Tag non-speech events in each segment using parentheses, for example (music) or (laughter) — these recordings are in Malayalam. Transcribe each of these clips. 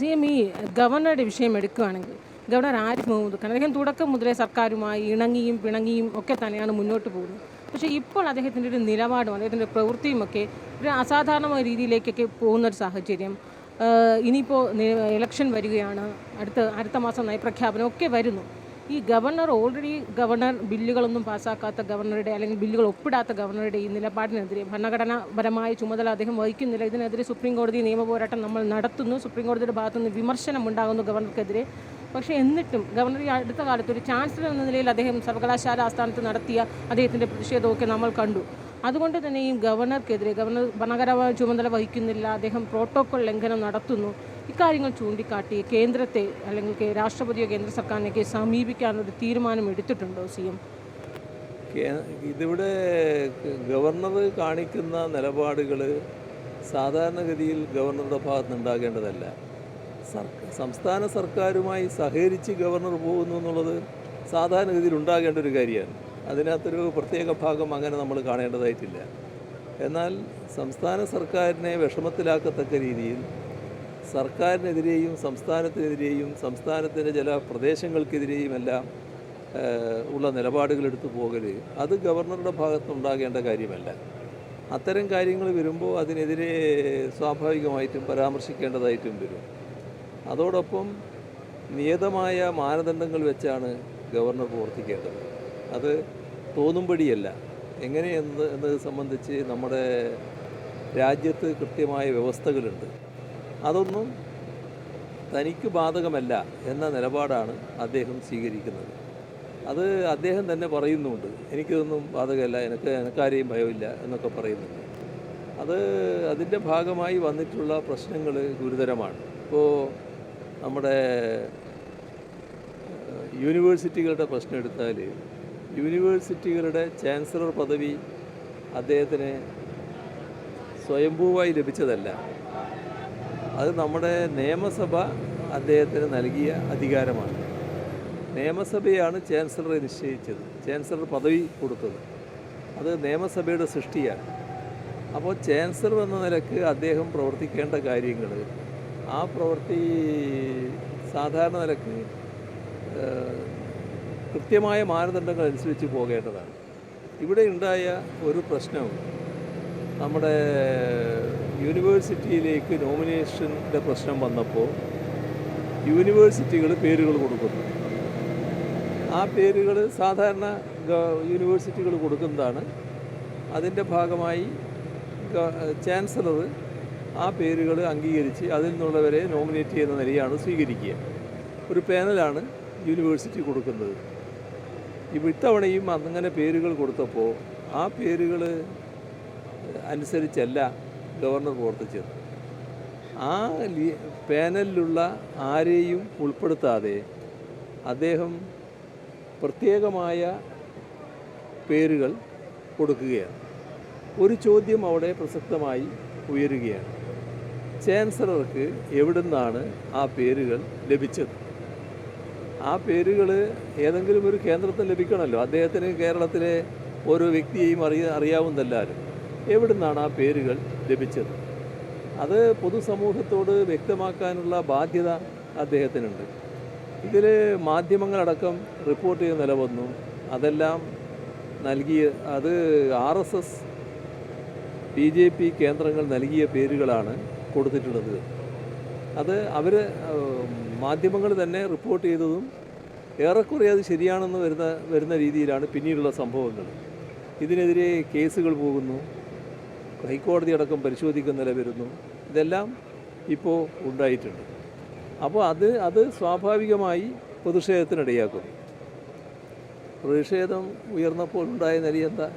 സി എം ഈ ഗവർണറുടെ വിഷയം എടുക്കുകയാണെങ്കിൽ ഗവർണർ ആരിഫ് മുഹമ്മദ് ഖാൻ അദ്ദേഹം തുടക്കം മുതലേ സർക്കാരുമായി ഇണങ്ങിയും പിണങ്ങിയും ഒക്കെ തന്നെയാണ് മുന്നോട്ട് പോകുന്നത്. പക്ഷേ ഇപ്പോൾ അദ്ദേഹത്തിന്റെ ഒരു നിലപാടും അദ്ദേഹത്തിന്റെ പ്രവൃത്തിയുമൊക്കെ ഒരു അസാധാരണമായ രീതിയിലേക്കൊക്കെ പോകുന്ന ഒരു സാഹചര്യം ഇനിയിപ്പോൾ ഇലക്ഷൻ വരികയാണ് അടുത്ത അടുത്ത മാസം നയപ്രഖ്യാപനം ഒക്കെ വരുന്നു. ഈ ഗവർണർ ഓൾറെഡി ഗവർണർ ബില്ലുകളൊന്നും പാസ്സാക്കാത്ത ഗവർണറുടെ അല്ലെങ്കിൽ ബില്ലുകൾ ഒപ്പിടാത്ത ഗവർണറുടെ ഈ നിലപാടിനെതിരെ ഭരണഘടനാപരമായ ചുമതല അദ്ദേഹം വഹിക്കുന്നില്ല. ഇതിനെതിരെ സുപ്രീം കോടതി നിയമ പോരാട്ടം നമ്മൾ നടത്തുന്നു. സുപ്രീം കോടതിയുടെ ഭാഗത്തുനിന്ന് വിമർശനം ഉണ്ടാകുന്നു ഗവർണർക്കെതിരെ. പക്ഷേ എന്നിട്ടും ഗവർണർ ഈ അടുത്ത കാലത്ത് ഒരു ചാൻസലർ എന്ന നിലയിൽ അദ്ദേഹം സർവകലാശാല ആസ്ഥാനത്ത് നടത്തിയ അദ്ദേഹത്തിന്റെ പ്രതിഷേധമൊക്കെ നമ്മൾ കണ്ടു. അതുകൊണ്ട് തന്നെ ഈ ഗവർണർക്കെതിരെ ഗവർണർ ഭരണകരമായ ചുമതല വഹിക്കുന്നില്ല. അദ്ദേഹം പ്രോട്ടോക്കോൾ ലംഘനം നടത്തുന്നു. ഇക്കാര്യങ്ങൾ ചൂണ്ടിക്കാട്ടി കേന്ദ്രത്തെ അല്ലെങ്കിൽ രാഷ്ട്രപതിയോ കേന്ദ്ര സർക്കാരിനൊക്കെ സമീപിക്കാനൊരു തീരുമാനം എടുത്തിട്ടുണ്ടോ സി എം? ഇതിവിടെ ഗവർണർ കാണിക്കുന്ന നിലപാടുകൾ സാധാരണഗതിയിൽ ഗവർണറുടെ ഭാഗത്ത് ഉണ്ടാകേണ്ടതല്ല. സംസ്ഥാന സർക്കാരുമായി സഹകരിച്ച് ഗവർണർ പോകുന്നു എന്നുള്ളത് സാധാരണഗതിയിൽ ഉണ്ടാകേണ്ട ഒരു കാര്യമാണ്. അതിനകത്തൊരു പ്രത്യേക ഭാഗം അങ്ങനെ നമ്മൾ കാണേണ്ടതായിട്ടില്ല. എന്നാൽ സംസ്ഥാന സർക്കാരിനെ വിഷമത്തിലാക്കത്തക്ക രീതിയിൽ സർക്കാരിനെതിരെയും സംസ്ഥാനത്തിനെതിരെയും സംസ്ഥാനത്തിന്റെ ചില പ്രദേശങ്ങൾക്കെതിരെയും എല്ലാം ഏഹ്, ഉള്ള നിലപാടുകൾ എടുത്തു പോകൽ അത് ഗവർണറുടെ ഭാഗത്തുണ്ടാകേണ്ട കാര്യമല്ല. അത്തരം കാര്യങ്ങൾ വരുമ്പോൾ അതിനെതിരെ സ്വാഭാവികമായിട്ടും പരാമർശിക്കേണ്ടതായിട്ടും വരും. അതോടൊപ്പം നിയതമായ മാനദണ്ഡങ്ങൾ വെച്ചാണ് ഗവർണർ പ്രവർത്തിക്കേണ്ടത്. അത് തോന്നുംപടിയല്ല എങ്ങനെയെന്ന് എന്നത് സംബന്ധിച്ച് നമ്മുടെ രാജ്യത്ത് കൃത്യമായ വ്യവസ്ഥകളുണ്ട്. അതൊന്നും തനിക്ക് ബാധകമല്ല എന്ന നിലപാടാണ് അദ്ദേഹം സ്വീകരിക്കുന്നത്. അത് അദ്ദേഹം തന്നെ പറയുന്നുണ്ട്. എനിക്കിതൊന്നും ബാധകമല്ല എനിക്ക് എനക്കാരെയും ഭയമില്ല എന്നൊക്കെ പറയുന്നുണ്ട്. അത് അതിന്റെ ഭാഗമായി വന്നിട്ടുള്ള പ്രശ്നങ്ങൾ ഗുരുതരമാണ്. ഇപ്പോൾ നമ്മുടെ യൂണിവേഴ്സിറ്റികളുടെ പ്രശ്നം എടുത്താൽ യൂണിവേഴ്സിറ്റികളുടെ ചാൻസലർ പദവി അദ്ദേഹത്തിന് സ്വയംഭൂവായി ലഭിച്ചതല്ല. അത് നമ്മുടെ നിയമസഭ അദ്ദേഹത്തിന് നൽകിയ അധികാരമാണ്. നിയമസഭയാണ് ചാൻസലറെ നിശ്ചയിച്ചത്. ചാൻസലർ പദവി കൊടുത്തത്. അത് നിയമസഭയുടെ സൃഷ്ടിയാണ്. അപ്പോൾ ചാൻസലർ എന്ന നിലയ്ക്ക് അദ്ദേഹം പ്രവർത്തിക്കേണ്ട കാര്യങ്ങൾ ആ പ്രവൃത്തി സാധാരണ നിലയ്ക്ക് കൃത്യമായ മാനദണ്ഡങ്ങൾ അനുസരിച്ച് പോകേണ്ടതാണ്. ഇവിടെ ഉണ്ടായ ഒരു പ്രശ്നം നമ്മുടെ യൂണിവേഴ്സിറ്റിയിലേക്ക് നോമിനേഷന്റെ പ്രശ്നം വന്നപ്പോൾ യൂണിവേഴ്സിറ്റികൾ പേരുകൾ കൊടുക്കുന്നു. ആ പേരുകൾ സാധാരണ യൂണിവേഴ്സിറ്റികൾ കൊടുക്കുന്നതാണ്. അതിന്റെ ഭാഗമായി ചാൻസലർ ആ പേരുകൾ അംഗീകരിച്ച് അതിൽ നിന്നുള്ളവരെ നോമിനേറ്റ് ചെയ്യുന്ന നിലയാണ് സ്വീകരിക്കുക. ഒരു പാനലാണ് യൂണിവേഴ്സിറ്റി കൊടുക്കുന്നത്. ഇപ്പോൾ ഇത്തവണയും അങ്ങനെ പേരുകൾ കൊടുത്തപ്പോൾ ആ പേരുകൾ അനുസരിച്ചല്ല ഗവർണർ പ്രവർത്തിച്ചത് ആ പാനലിലുള്ള ആരെയും ഉൾപ്പെടുത്താതെ അദ്ദേഹം പ്രത്യേകമായ പേരുകൾ കൊടുക്കുകയാണ്. ഒരു ചോദ്യം അവിടെ പ്രസക്തമായി ഉയരുകയാണ്. ചാൻസലർക്ക് എവിടുന്നാണ് ആ പേരുകൾ ലഭിച്ചത്? ആ പേരുകൾ ഏതെങ്കിലും ഒരു കേന്ദ്രത്തിൽ ലഭിക്കണമല്ലോ. അദ്ദേഹത്തിന് കേരളത്തിലെ ഓരോ വ്യക്തിയെയും അറിയ അറിയാവുന്നല്ലാരും എവിടുന്നാണ് ആ പേരുകൾ ലഭിച്ചത്? അത് പൊതുസമൂഹത്തോട് വ്യക്തമാക്കാനുള്ള ബാധ്യത അദ്ദേഹത്തിനുണ്ട്. ഇതിൽ മാധ്യമങ്ങളടക്കം റിപ്പോർട്ട് ചെയ്ത് നിലവന്നു അതെല്ലാം നൽകിയ അത് R S S B J P കേന്ദ്രങ്ങൾ നൽകിയ പേരുകളാണ് കൊടുത്തിട്ടുള്ളത്. അത് അവർ മാധ്യമങ്ങൾ തന്നെ റിപ്പോർട്ട് ചെയ്തതും ഏറെക്കുറെ അത് ശരിയാണെന്ന് വരുന്ന വരുന്ന രീതിയിലാണ് പിന്നീടുള്ള സംഭവങ്ങൾ. ഇതിനെതിരെ കേസുകൾ പോകുന്നു. ഹൈക്കോടതി അടക്കം പരിശോധിക്കുന്ന നില വരുന്നു. ഇതെല്ലാം ഇപ്പോൾ ഉണ്ടായിട്ടുണ്ട്. അപ്പോൾ അത് അത് സ്വാഭാവികമായി പ്രതിഷേധത്തിനിടയാക്കും പ്രതിഷേധം ഉയർന്നപ്പോൾ ഉണ്ടായ നിലയെന്താ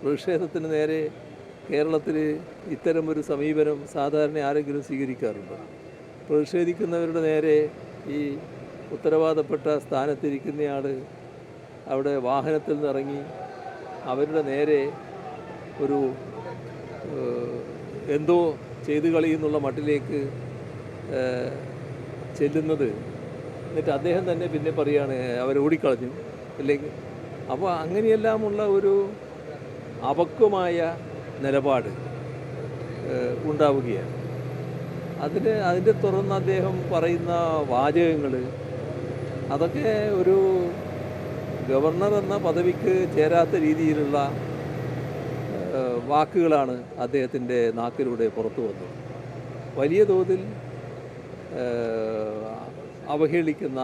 പ്രതിഷേധത്തിന് നേരെ കേരളത്തിൽ ഇത്തരമൊരു സമീപനം സാധാരണ ആരെങ്കിലും സ്വീകരിക്കാറുണ്ട്? പ്രതിഷേധിക്കുന്നവരുടെ നേരെ ഈ ഉത്തരവാദപ്പെട്ട സ്ഥാനത്തിരിക്കുന്നയാൾ അവിടെ വാഹനത്തിൽ നിന്നിറങ്ങി അവരുടെ നേരെ ഒരു എന്തോ ചെയ്തു കളിയെന്നുള്ള മട്ടിലേക്ക് ചെല്ലുന്നത്. എന്നിട്ട് അദ്ദേഹം തന്നെ പിന്നെ പറയുകയാണ് അവർ ഓടിക്കളഞ്ഞു. അല്ലെങ്കിൽ അപ്പോൾ അങ്ങനെയെല്ലാമുള്ള ഒരു അപക്വമായ നിലപാട് ഉണ്ടാവുകയാണ്. അതിന് അതിന്റെ തുറന്ന് അദ്ദേഹം പറയുന്ന വാചകങ്ങൾ അതൊക്കെ ഒരു ഗവർണർ എന്ന പദവിക്ക് ചേരാത്ത രീതിയിലുള്ള വാക്കുകളാണ് അദ്ദേഹത്തിന്റെ നാക്കിലൂടെ പുറത്തു വന്നത്. വലിയ തോതിൽ അവഹേളിക്കുന്ന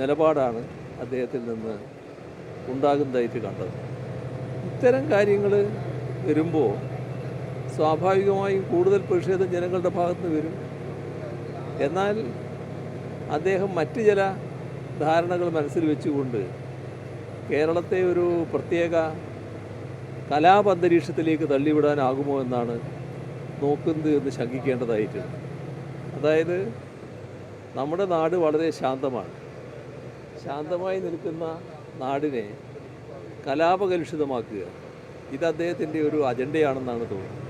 നിലപാടാണ് അദ്ദേഹത്തിൽ നിന്ന് ഉണ്ടാകുന്നതായിട്ട് കണ്ടത്. ഇത്തരം കാര്യങ്ങൾ വരുമ്പോൾ സ്വാഭാവികമായും കൂടുതൽ പ്രതിഷേധം ജനങ്ങളുടെ ഭാഗത്ത് വരും. എന്നാൽ അദ്ദേഹം മറ്റ് ചില ധാരണകൾ മനസ്സിൽ വെച്ചുകൊണ്ട് കേരളത്തെ ഒരു പ്രത്യേക കലാപന്തരീക്ഷത്തിലേക്ക് തള്ളിവിടാനാകുമോ എന്നാണ് നോക്കുന്നത് എന്ന് ശങ്കിക്കേണ്ടതായിട്ടുണ്ട്. അതായത് നമ്മുടെ നാട് വളരെ ശാന്തമാണ്. ശാന്തമായി നിൽക്കുന്ന നാടിനെ കലാപകലുഷിതമാക്കുക ഇത് അദ്ദേഹത്തിന്റെ ഒരു അജണ്ടയാണെന്നാണ് തോന്നുന്നത്.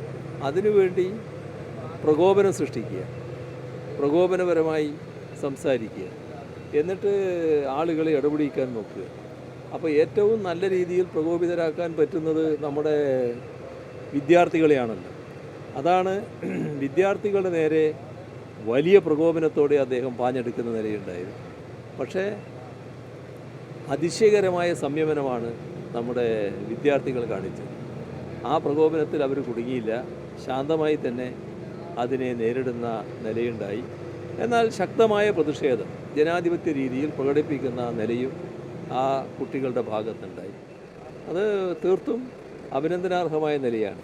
അതിനുവേണ്ടി പ്രകോപനം സൃഷ്ടിക്കുക പ്രകോപനപരമായി സംസാരിക്കുക എന്നിട്ട് ആളുകളെ ഇടപെടിക്കാൻ നോക്കുക. അപ്പോൾ ഏറ്റവും നല്ല രീതിയിൽ പ്രകോപിതരാക്കാൻ പറ്റുന്നത് നമ്മുടെ വിദ്യാർത്ഥികളെയാണല്ലോ. അതാണ് (clears throat) വിദ്യാർത്ഥികളുടെ നേരെ വലിയ പ്രകോപനത്തോടെ അദ്ദേഹം പാഞ്ഞെടുക്കുന്ന നിലയുണ്ടായത്. പക്ഷേ അതിശയകരമായ സംയമനമാണ് നമ്മുടെ വിദ്യാർത്ഥികൾ കാണിച്ചത്. ആ പ്രകോപനത്തിൽ അവർ കുടുങ്ങിയില്ല. ശാന്തമായി തന്നെ അതിനെ നേരിടുന്ന നിലയുണ്ടായി. എന്നാൽ ശക്തമായ പ്രതിഷേധം ജനാധിപത്യ രീതിയിൽ പ്രകടിപ്പിക്കുന്ന നിലയും ആ കുട്ടികളുടെ ഭാഗത്തുണ്ടായി. അത് തീർത്തും അഭിനന്ദനാർഹമായ നിലയാണ്.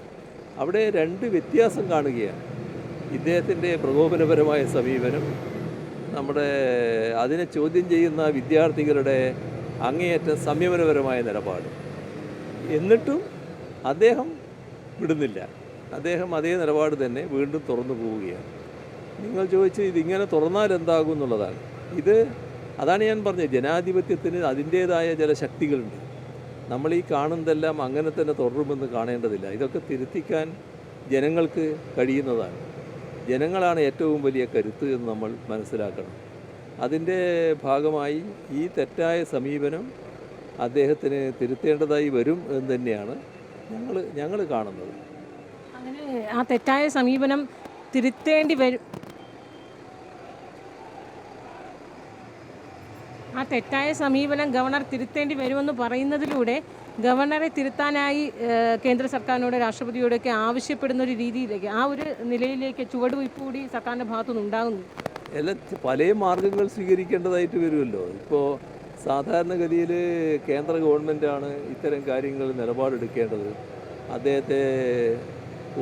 അവിടെ രണ്ട് വ്യത്യാസം കാണുകയാണ്. ഇദ്ദേഹത്തിന്റെ പ്രകോപനപരമായ സമീപനം നമ്മുടെ അതിനെ ചോദ്യം ചെയ്യുന്ന വിദ്യാർത്ഥികളുടെ അങ്ങേയറ്റം സംയമനപരമായ നിലപാട്. എന്നിട്ടും അദ്ദേഹം വിടുന്നില്ല. അദ്ദേഹം അതേ നിലപാട് തന്നെ വീണ്ടും തുറന്നു പോവുകയാണ്. നിങ്ങൾ ചോദിച്ച് ഇതിങ്ങനെ തുറന്നാൽ എന്താകും എന്നുള്ളതാണ്. ഇത് അതാണ് ഞാൻ പറഞ്ഞത്. ജനാധിപത്യത്തിന് അതിന്റേതായ ചില ശക്തികളുണ്ട്. നമ്മൾ ഈ കാണുന്നതെല്ലാം അങ്ങനെ തന്നെ തുടരുമെന്ന് കാണേണ്ടതില്ല. ഇതൊക്കെ തിരുത്തിക്കാൻ ജനങ്ങൾക്ക് കഴിയുന്നതാണ്. ജനങ്ങളാണ് ഏറ്റവും വലിയ കരുത്ത് എന്ന് നമ്മൾ മനസ്സിലാക്കണം. അതിന്റെ ഭാഗമായി ഈ തെറ്റായ സമീപനം അദ്ദേഹത്തിന് തിരുത്തേണ്ടതായി വരും എന്ന് തന്നെയാണ് ഞങ്ങൾ ഞങ്ങൾ കാണുന്നത്. അങ്ങനെ ആ തെറ്റായ സമീപനം തിരുത്തേണ്ടി വരും തെറ്റായ സമീപനം ഗവർണർ തിരുത്തേണ്ടി വരുമെന്ന് പറയുന്നതിലൂടെ ഗവർണറെ തിരുത്താനായി കേന്ദ്ര സർക്കാരിനോട് രാഷ്ട്രപതിയോടൊക്കെ ആവശ്യപ്പെടുന്ന ഒരു രീതിയിലേക്ക് ആ ഒരു നിലയിലേക്ക് ചുവടുവയ്പ് കൂടി സർക്കാരിന്റെ ഭാഗത്തുനിന്ന് ഉണ്ടാകുന്നു. എല്ലാം പല മാർഗങ്ങൾ സ്വീകരിക്കേണ്ടതായിട്ട് വരുമല്ലോ. ഇപ്പോൾ സാധാരണഗതിയിൽ കേന്ദ്ര ഗവൺമെന്റാണ് ഇത്തരം കാര്യങ്ങൾ നിലപാടെടുക്കേണ്ടത്. അദ്ദേഹത്തെ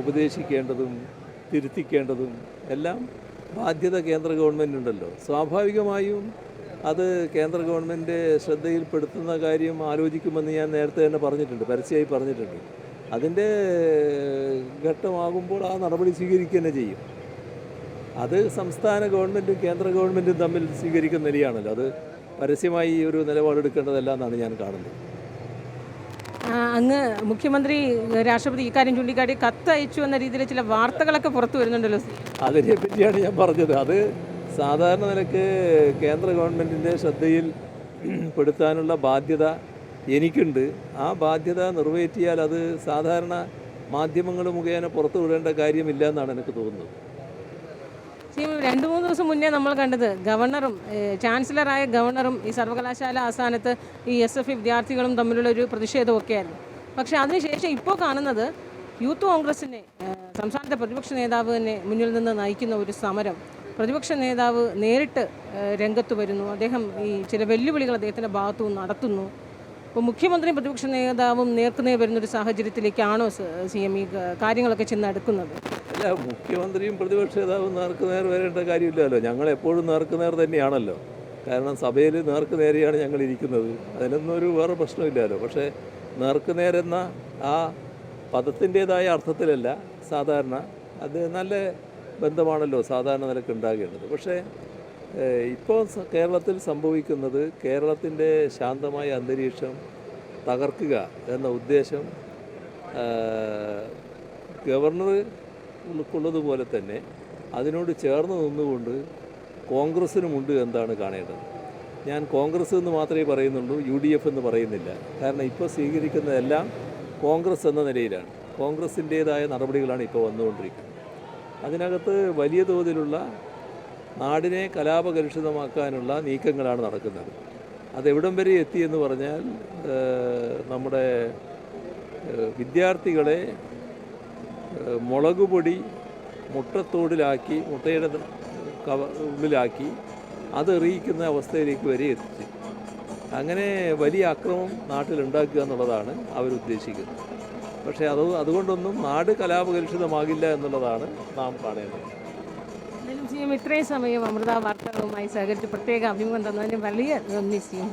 ഉപദേശിക്കേണ്ടതും തിരുത്തിക്കേണ്ടതും എല്ലാം ബാധ്യത കേന്ദ്ര ഗവൺമെന്റ് ഉണ്ടല്ലോ സ്വാഭാവികമായും അത് കേന്ദ്ര ഗവൺമെന്റ് ശ്രദ്ധയിൽപ്പെടുത്തുന്ന കാര്യം ആലോചിക്കുമെന്ന് ഞാൻ നേരത്തെ തന്നെ പറഞ്ഞിട്ടുണ്ട് പരസ്യമായി പറഞ്ഞിട്ടുണ്ട്. അതിന്റെ ഘട്ടമാകുമ്പോൾ ആ നടപടി സ്വീകരിക്കുക തന്നെ ചെയ്യും. അത് സംസ്ഥാന ഗവൺമെന്റും കേന്ദ്ര ഗവൺമെന്റും തമ്മിൽ സ്വീകരിക്കുന്ന നിലയാണല്ലോ. അത് പരസ്യമായി ഒരു നിലപാടെടുക്കേണ്ടതല്ല എന്നാണ് ഞാൻ കാണുന്നത്. അങ്ങ് മുഖ്യമന്ത്രി രാഷ്ട്രപതി ഇക്കാര്യം ചൂണ്ടിക്കാട്ടി കത്ത് അയച്ചു എന്ന രീതിയിൽ ചില വാർത്തകളൊക്കെ പുറത്തു വരുന്നുണ്ടല്ലോ. അതിനെ പറ്റിയാണ് ഞാൻ പറഞ്ഞത്. അത് സാധാരണ നിലയ്ക്ക് കേന്ദ്ര ഗവൺമെന്റിന്റെ ശ്രദ്ധയിൽ പെടുത്താനുള്ള ബാധ്യത എനിക്കുണ്ട്. ആ ബാധ്യത നിറവേറ്റിയാൽ അത് സാധാരണ മാധ്യമങ്ങൾ മുഖേന പുറത്തു വിടേണ്ട കാര്യമില്ല എന്നാണ് എനിക്ക് തോന്നുന്നത്. രണ്ട് മൂന്ന് ദിവസം മുന്നേ നമ്മൾ കണ്ടത് ഗവർണറും ചാൻസലറായ ഗവർണറും ഈ സർവകലാശാല ആസ്ഥാനത്ത് ഈ എസ് എഫ് വിദ്യാർത്ഥികളും തമ്മിലുള്ള ഒരു പ്രതിഷേധമൊക്കെയായിരുന്നു. പക്ഷേ അതിനുശേഷം ഇപ്പോൾ കാണുന്നത് യൂത്ത് കോൺഗ്രസിനെ സംസ്ഥാനത്തെ പ്രതിപക്ഷ നേതാവ് തന്നെ മുന്നിൽ നിന്ന് നയിക്കുന്ന ഒരു സമരം. പ്രതിപക്ഷ നേതാവ് നേരിട്ട് രംഗത്ത് വരുന്നു. അദ്ദേഹം ഈ ചില വെല്ലുവിളികൾ അദ്ദേഹത്തിന്റെ ഭാഗത്തു നിന്ന് നടത്തുന്നു. ഇപ്പോൾ മുഖ്യമന്ത്രിയും പ്രതിപക്ഷ നേതാവും നേർക്കുനേ വരുന്നൊരു സാഹചര്യത്തിലേക്കാണോ സി എം ഈ കാര്യങ്ങളൊക്കെ ചെന്ന് അടുക്കുന്നത്? അല്ല മുഖ്യമന്ത്രിയും പ്രതിപക്ഷ നേതാവും നേർക്കുനേർ വരേണ്ട കാര്യമില്ലല്ലോ. ഞങ്ങൾ എപ്പോഴും നേർക്കുനേർ തന്നെയാണല്ലോ. കാരണം സഭയിൽ നേർക്കുനേരെയാണ് ഞങ്ങൾ ഇരിക്കുന്നത്. അതിനൊന്നും ഒരു വേറെ പ്രശ്നമില്ലല്ലോ. പക്ഷേ നേർക്കുനേരെന്ന ആ പദത്തിന്റേതായ അർത്ഥത്തിലല്ല സാധാരണ. അത് നല്ല ബന്ധമാണല്ലോ സാധാരണ നിലയ്ക്ക് ഉണ്ടാകേണ്ടത് പക്ഷേ ഇപ്പോൾ കേരളത്തിൽ സംഭവിക്കുന്നത് കേരളത്തിന്റെ ശാന്തമായ അന്തരീക്ഷം തകർക്കുക എന്ന ഉദ്ദേശം ഗവർണർ ഉൾക്കൊള്ളതുപോലെ തന്നെ അതിനോട് ചേർന്ന് നിന്നുകൊണ്ട് കോൺഗ്രസ്സിനുമുണ്ട് എന്താണ് കാണേണ്ടത്. ഞാൻ കോൺഗ്രസ് എന്ന് മാത്രമേ പറയുന്നുള്ളൂ യു ഡി എഫ് എന്ന് പറയുന്നില്ല. കാരണം ഇപ്പോൾ സ്വീകരിക്കുന്നതെല്ലാം കോൺഗ്രസ് എന്ന നിലയിലാണ്. കോൺഗ്രസിന്റേതായ നടപടികളാണ് ഇപ്പോൾ വന്നുകൊണ്ടിരിക്കുന്നത്. അതിനകത്ത് വലിയ തോതിലുള്ള നാടിനെ കലാപകലുഷിതമാക്കാനുള്ള നീക്കങ്ങളാണ് നടക്കുന്നത്. അതെവിടം വരെ എത്തിയെന്ന് പറഞ്ഞാൽ നമ്മുടെ വിദ്യാർത്ഥികളെ മുളക് പൊടി മുട്ടത്തോടിലാക്കി മുട്ടയുടെ കവ ഉള്ളിലാക്കി അത് എറിയിക്കുന്ന അവസ്ഥയിലേക്ക് വരെ എത്തിച്ചു അങ്ങനെ വലിയ അക്രമം നാട്ടിലുണ്ടാക്കുക എന്നുള്ളതാണ് അവരുദ്ദേശിക്കുന്നത്. പക്ഷേ അത് അതുകൊണ്ടൊന്നും നാട് കലാപകലുഷിതമാകില്ല എന്നുള്ളതാണ് നാം കാണേണ്ടത്. എന്തായാലും ഇത്രയും സമയം അമൃത വാർത്തകളുമായി സഹകരിച്ച് പ്രത്യേക അഭിമുഖം തന്നതിന് വലിയ നന്ദി എം.